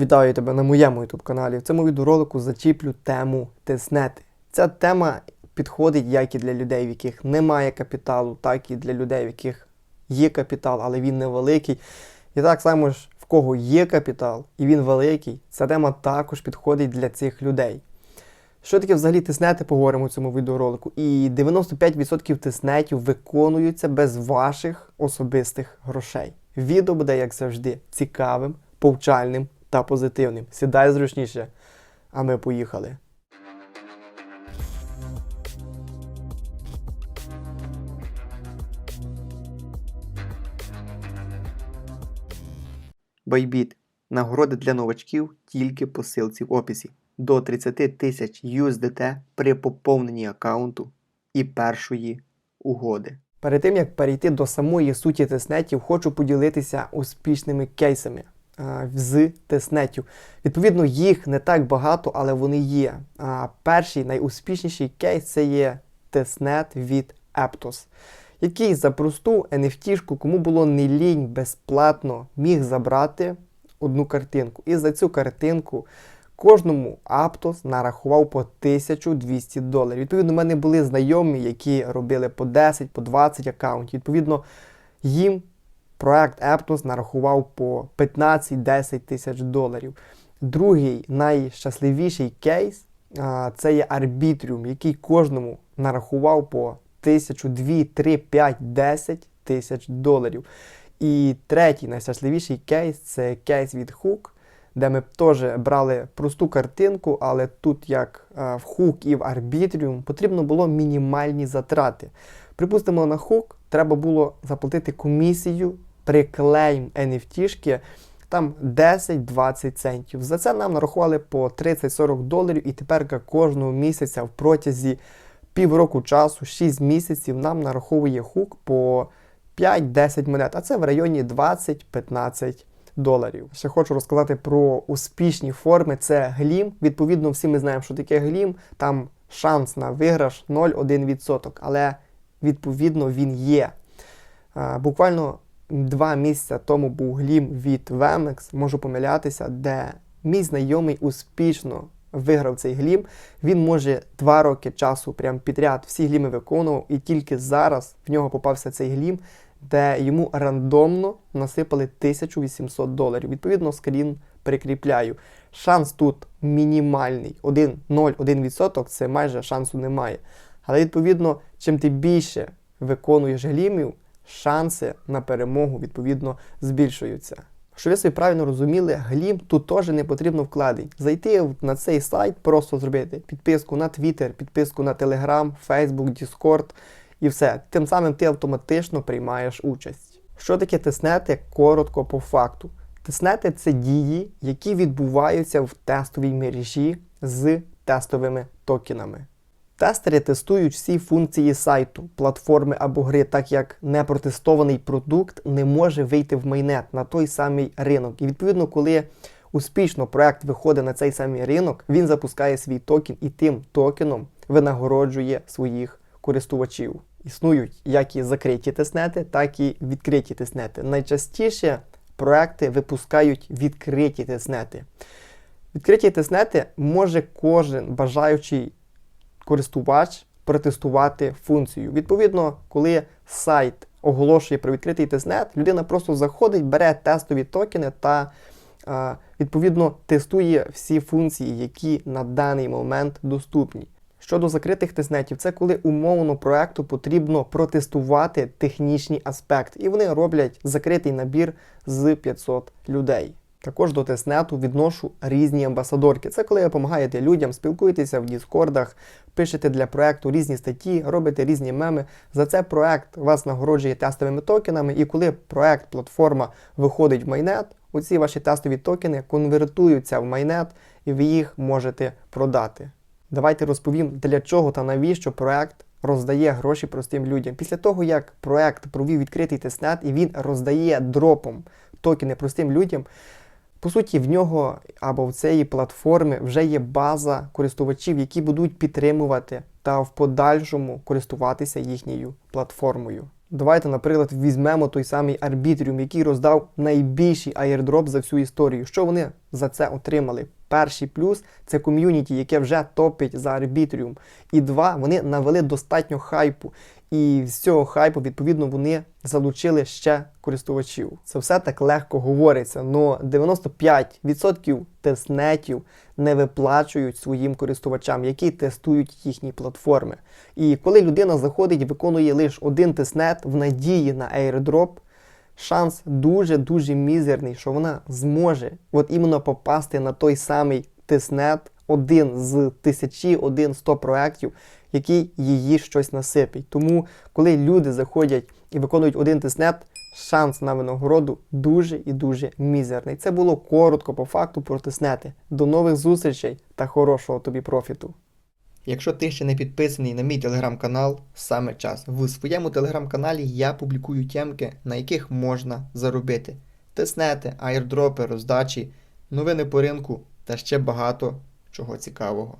Вітаю тебе на моєму YouTube каналі. В цьому відеоролику зачіплю тему тиснети. Ця тема підходить як і для людей, в яких немає капіталу, так і для людей, в яких є капітал, але він невеликий. І так само ж, в кого є капітал і він великий, ця тема також підходить для цих людей. Що таке взагалі тиснети, поговоримо в цьому відеоролику. І 95% тиснетів виконуються без ваших особистих грошей. Відео буде, як завжди, цікавим, повчальним та позитивним. Сідай зручніше, а ми поїхали. Байбіт. Нагороди для новачків тільки по ссылці в описі. До 30 тисяч USDT при поповненні аккаунту і першої угоди. Перед тим як перейти до самої суті тиснетів, хочу поділитися успішними кейсами з тиснетів. Відповідно, їх не так багато, але вони є. Перший найуспішніший кейс це є тиснет від Aptos, який за просту NFT-шку, кому було не лінь безплатно, міг забрати одну картинку. І за цю картинку кожному Aptos нарахував по 1200 доларів. Відповідно, в мене були знайомі, які робили по 10, по 20 аккаунтів. Відповідно, їм проект Aptos нарахував по 15-10 тисяч доларів. Другий найщасливіший кейс це є Arbitrium, який кожному нарахував по 1000, 2, 3, 5, 10 тисяч доларів. І третій найщасливіший кейс це кейс від Hook, де ми теж брали просту картинку, але тут, як в Hook і в Arbitrium, потрібно було мінімальні затрати. Припустимо, на Hook треба було заплатити комісію при клейм NFT-шки там 10-20 центів. За це нам нарахували по 30-40 доларів, і тепер кожного місяця в протязі півроку часу, 6 місяців, нам нараховує Hook по 5-10 монет, а це в районі 20-15 доларів. Ще хочу розказати про успішні форми. Це глім. Відповідно, всі ми знаємо, що таке глім. Там шанс на виграш 0,1%, але відповідно він є. Буквально два місяці тому був глім від Vemex, можу помилятися, де мій знайомий успішно виграв цей глім. Він може два роки часу прям підряд всі гліми виконував, і тільки зараз в нього попався цей глім, де йому рандомно насипали 1800 доларів. Відповідно, скрін прикріпляю. Шанс тут мінімальний. 1,01% це майже шансу немає. Але відповідно, чим ти більше виконуєш глімів, шанси на перемогу відповідно збільшуються. Щоб ви собі правильно розуміли, глім тут теж не потрібно вкладень. Зайти на цей сайт, просто зробити підписку на Twitter, підписку на Telegram, Facebook, Discord і все. Тим самим ти автоматично приймаєш участь. Що таке тиснети? Коротко по факту. Тиснети це дії, які відбуваються в тестовій мережі з тестовими токенами. Тестери тестують всі функції сайту, платформи або гри, так як непротестований продукт не може вийти в майнет на той самий ринок. І відповідно, коли успішно проект виходить на цей самий ринок, він запускає свій токен і тим токеном винагороджує своїх користувачів. Існують як і закриті тестнети, так і відкриті тестнети. Найчастіше проекти випускають відкриті тестнети. Відкриті тестнети може кожен бажаючий користувач протестувати функцію. Відповідно, коли сайт оголошує про відкритий тестнет, людина просто заходить, бере тестові токени та відповідно тестує всі функції, які на даний момент доступні. Щодо закритих тестнетів, це коли умовно проекту потрібно протестувати технічні аспекти, і вони роблять закритий набір з 500 людей. Також до тестнету відношу різні амбасадорки. Це коли ви допомагаєте людям, спілкуєтеся в Діскордах, пишете для проекту різні статті, робите різні меми. За це проект вас нагороджує тестовими токенами, і коли проект, платформа виходить в майнет, оці ваші тестові токени конвертуються в майнет, і ви їх можете продати. Давайте розповім, для чого та навіщо проект роздає гроші простим людям. Після того, як проект провів відкритий тестнет і він роздає дропом токени простим людям. По суті, в нього або в цієї платформи вже є база користувачів, які будуть підтримувати та в подальшому користуватися їхньою платформою. Давайте, наприклад, візьмемо той самий Арбітріум, який роздав найбільший аєрдроп за всю історію. Що вони за це отримали. Перший плюс це ком'юніті, яке вже топить за арбітріум. І два, вони навели достатньо хайпу. І з цього хайпу, відповідно, вони залучили ще користувачів. Це все так легко говориться. але 95% тестнетів не виплачують своїм користувачам, які тестують їхні платформи. І коли людина заходить і виконує лише один тестнет в надії на airdrop, шанс дуже-дуже мізерний, що вона зможе от іменно попасти на той самий тестнет, один з тисячі, один 100 проєктів, який її щось насипить. Тому, коли люди заходять і виконують один тестнет, шанс на винагороду дуже і дуже мізерний. Це було коротко по факту про тестнети. До нових зустрічей та хорошого тобі профіту. Якщо ти ще не підписаний на мій телеграм-канал, саме час. В своєму телеграм-каналі я публікую темки, на яких можна заробити. Теснети, айрдропи, роздачі, новини по ринку та ще багато чого цікавого.